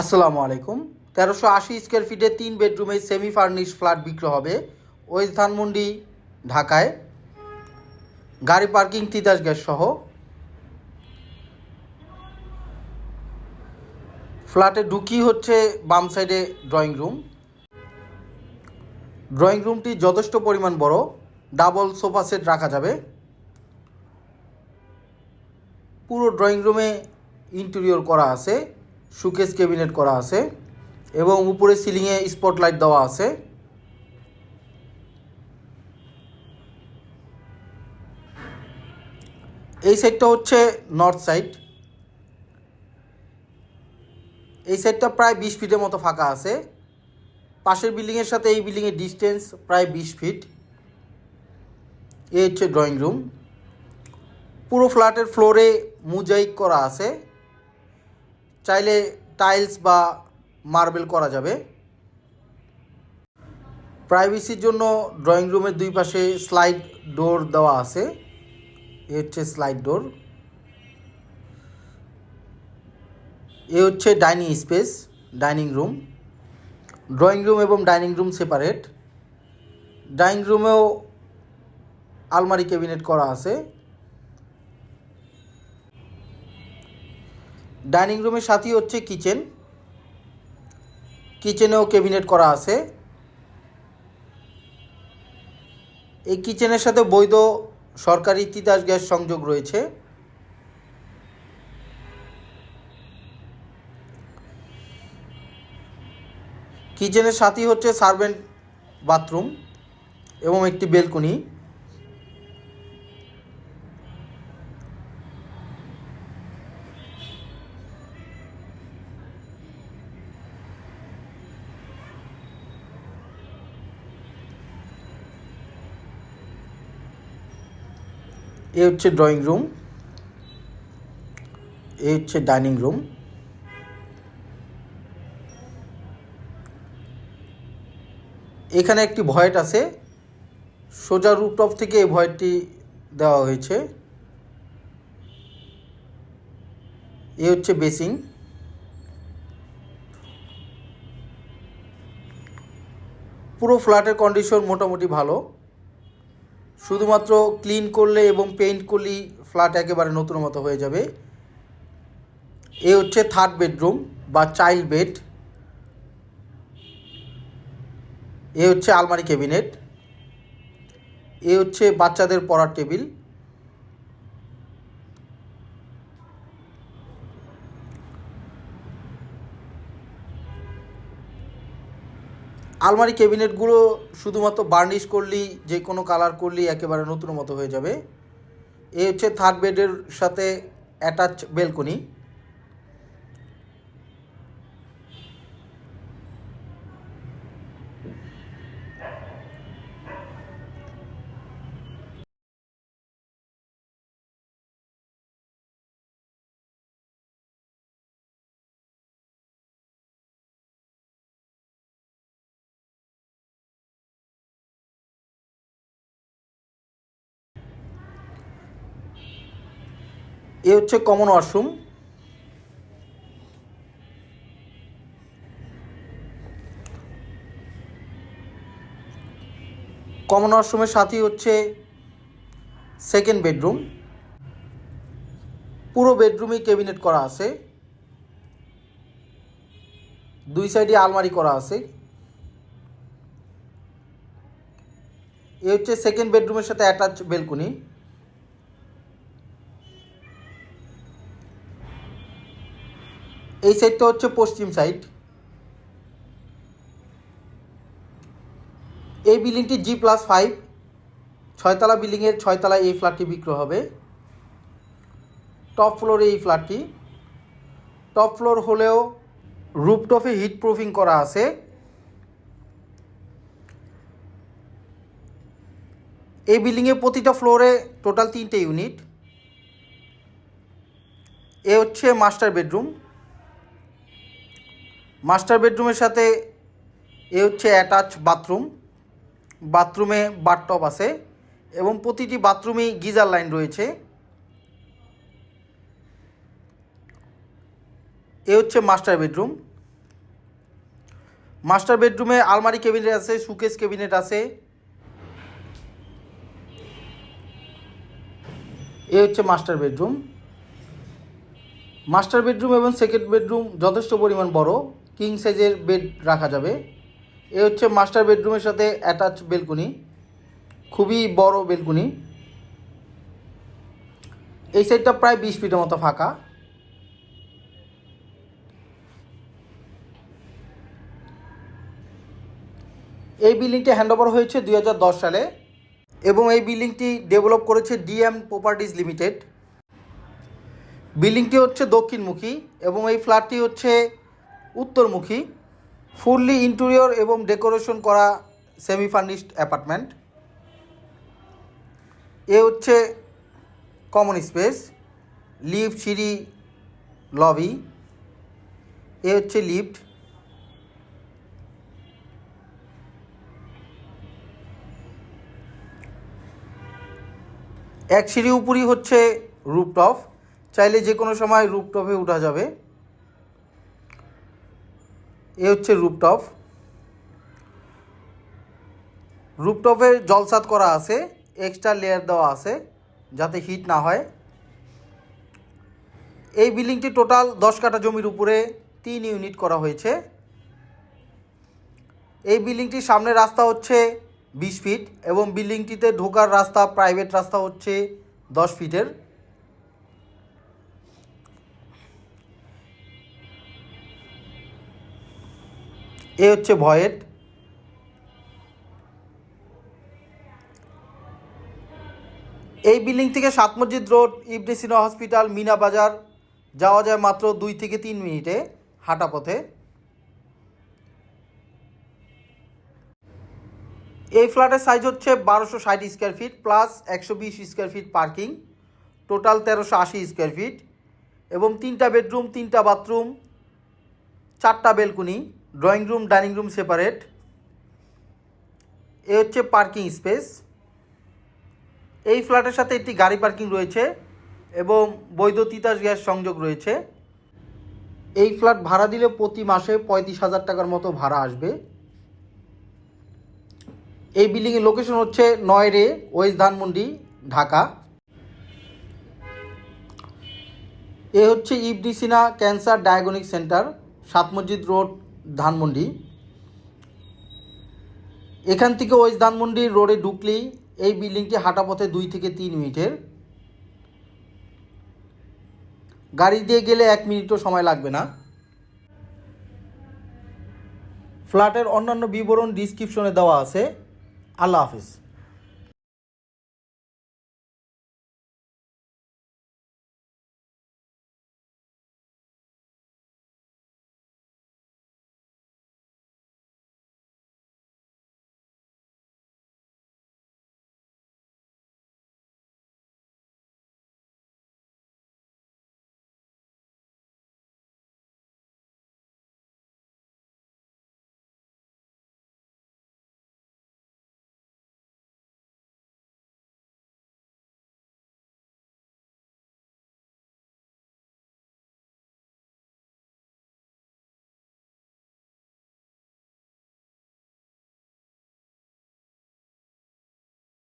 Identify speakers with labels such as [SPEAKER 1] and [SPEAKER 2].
[SPEAKER 1] আসসালামু আলাইকুম। তেরোশো আশি স্কোয়ার ফিটে তিন বেডরুমে সেমি ফার্নিশ ফ্ল্যাট বিক্রি হবে ওয়েস্ট ধানমন্ডি, ঢাকায়। গাড়ি পার্কিং তিতাস গ্যাস সহ। ফ্ল্যাটে ঢুকি হচ্ছে বাম সাইডে ড্রয়িং রুম ড্রয়িং রুমটি যথেষ্ট পরিমাণ বড়। ডাবল সোফা সেট রাখা যাবে। পুরো ড্রয়িং রুমে ইন্টেরিয়র করা আছে। সুকেস ক্যাবিনেট করা আছে এবং উপরে সিলিংয়ে স্পটলাইট দেওয়া আছে। এই সাইডটা হচ্ছে নর্থ সাইড। এই সাইডটা প্রায় বিশ ফিটের মতো ফাঁকা আছে। পাশের বিল্ডিংয়ের সাথে এই বিল্ডিংয়ের ডিস্টেন্স প্রায় বিশ ফিট। এই হচ্ছে ড্রয়িং রুম। পুরো ফ্ল্যাটের ফ্লোরে মুজাইক করা আছে। চাইলে টাইলস বা মার্বেল করা যাবে। প্রাইভেসির জন্য ড্রয়িং রুমের দুই পাশে স্লাইড ডোর দেওয়া আছে। এ হচ্ছে স্লাইড ডোর। এ হচ্ছে dining space, dining room. Drawing room এবং ডাইনিং রুম সেপারেট। ডাইনিং রুমেও আলমারি ক্যাবিনেট করা আছে। ডাইনিং রুমের সাথেই হচ্ছে কিচেন। কিচেনেও ক্যাবিনেট করা আছে। এই কিচেনের সাথে বৈধ সরকারি তিতাস গ্যাস সংযোগ রয়েছে। কিচেনের সাথেই হচ্ছে সার্ভেন্ট বাথরুম এবং একটি বেলকনি। এ হচ্ছে ড্রয়িং রুম এ হচ্ছে ডাইনিং রুম এখানে একটি ভয়েট আছে। সোজা রুপটপ থেকে এই ভয়েটটি দেওয়া হয়েছে। এ হচ্ছে বেসিং পুরো ফ্ল্যাটের কন্ডিশন মোটামুটি ভালো। শুধুমাত্র ক্লিন করলে এবং পেইন্ট করলেই ফ্ল্যাট একেবারে নতুন মতো হয়ে যাবে। এ হচ্ছে থার্ড বেডরুম বা চাইল্ড বেড এ হচ্ছে আলমারি ক্যাবিনেট এ হচ্ছে বাচ্চাদের পড়ার টেবিল। আলমারি ক্যাবিনেটগুলো শুধুমাত্র বার্নিশ করলেই, যে কোনো কালার করলেই একেবারে নতুন মতো হয়ে যাবে। এ হচ্ছে থার্ড বেডের সাথে অ্যাটাচ বেলকনি। এ হচ্ছে কমন ওয়াশরুম কমন ওয়াশরুমের সাথেই হচ্ছে সেকেন্ড বেডরুম পুরো বেডরুমই ক্যাবিনেট করা আছে। দুই সাইডে আলমারি করা আছে। এ হচ্ছে সেকেন্ড বেডরুমের সাথে অ্যাটাচ বেলকনি এই সাইডটা হচ্ছে পশ্চিম সাইড। এই বিল্ডিংটি জি প্লাস ফাইভ ছয়তলা বিল্ডিংয়ের ছয়তলায় এই ফ্ল্যাটটি বিক্রি হবে। টপ ফ্লোরে এই ফ্ল্যাটটি। টপ ফ্লোর হলেও রুপটপে হিট প্রুফিং করা আছে। এই বিল্ডিংয়ে প্রতিটা ফ্লোরে টোটাল তিনটে ইউনিট এ হচ্ছে মাস্টার বেডরুম মাস্টার বেডরুমের সাথে এ হচ্ছে অ্যাটাচ বাথরুম। বাথরুমে বাথটব আছে এবং প্রতিটি বাথরুমেই গিজার লাইন রয়েছে। এ হচ্ছে মাস্টার বেডরুম। মাস্টার বেডরুমে আলমারি ক্যাবিনেট আছে, সুকেস ক্যাবিনেট আছে। এ হচ্ছে মাস্টার বেডরুম। মাস্টার বেডরুম এবং সেকেন্ড বেডরুম যথেষ্ট পরিমাণ বড়। কিং সাইজের বেড রাখা যাবে। এ হচ্ছে মাস্টার বেডরুমের সাথে অ্যাটাচ বেলকুনি খুবই বড় বেলকুনি এই সাইডটা প্রায় বিশ ফিটের মতো ফাঁকা। এই বিল্ডিংটি হ্যান্ডওভার হয়েছে দু হাজার দশ সালে এবং এই বিল্ডিংটি ডেভেলপ করেছে ডিএম প্রপার্টিজ লিমিটেড বিল্ডিংটি হচ্ছে দক্ষিণমুখী এবং এই ফ্ল্যাটটি হচ্ছে উত্তরমুখী, ফুললি ইন্টেরিয়র এবং ডেকোরেশন করা সেমি ফার্নিশড অ্যাপার্টমেন্ট। এ হচ্ছে কমন স্পেস, লিফট, সিঁড়ি, লবি। এ হচ্ছে লিফট। এক সিঁড়ি উপরই হচ্ছে রুপটপ চাইলে যে কোনো সময় রুপটপে উঠা যাবে। এ হচ্ছে রুপটপ রুপটপে জলসাত করা আছে এক্সট্রা লেয়ার দেওয়া আছে, যাতে হিট না হয়। এই বিল্ডিংটি টোটাল দশ কাঠা জমির উপরে তিন ইউনিট করা হয়েছে। এই বিল্ডিংটির সামনে রাস্তা হচ্ছে বিশ ফিট এবং বিল্ডিংটিতে ঢোকার রাস্তা প্রাইভেট রাস্তা হচ্ছে দশ ফিটের এ হচ্ছে ভয়েট এই বিল্ডিং থেকে সাত মসজিদ রোড ইবনেসিনা হসপিটাল, মিনা বাজার। যাওয়া যায় মাত্র দুই থেকে তিন মিনিটে হাঁটা পথে। এই ফ্ল্যাটের সাইজ হচ্ছে বারোশো ষাট স্কোয়ার ফিট প্লাস একশো বিশ স্কোয়ার ফিট পার্কিং। টোটাল তেরোশো আশি স্কোয়ার ফিট এবং তিনটা বেডরুম, তিনটা বাথরুম, চারটা balcony. Drawing room, dining room separate. এ হচ্ছে পার্কিং স্পেস। এই ফ্ল্যাটের সাথে একটি গাড়ি পার্কিং রয়েছে এবং বৈধ তিতাস গ্যাস সংযোগ রয়েছে। এই ফ্ল্যাট ভাড়া দিলে প্রতি মাসে পঁয়ত্রিশ হাজার টাকার মতো ভাড়া আসবে। এই বিল্ডিংয়ের লোকেশন হচ্ছে নয় রে ওয়েস্ট ধানমন্ডি, ঢাকা। এ হচ্ছে ইবডি সিনা ক্যান্সার ডায়াগনিক সেন্টার, সাত মসজিদ রোড ধানমন্ডি। এখান থেকে ওই ধানমন্ডির রোডে ঢুকলেই এই বিল্ডিংটি হাঁটাপথে দুই থেকে তিন মিনিটের। গাড়ি দিয়ে গেলে এক মিনিটও সময় লাগবে না। ফ্ল্যাটের অন্যান্য বিবরণ ডিসক্রিপশনে দেওয়া আছে। আল্লাহ হাফিজ।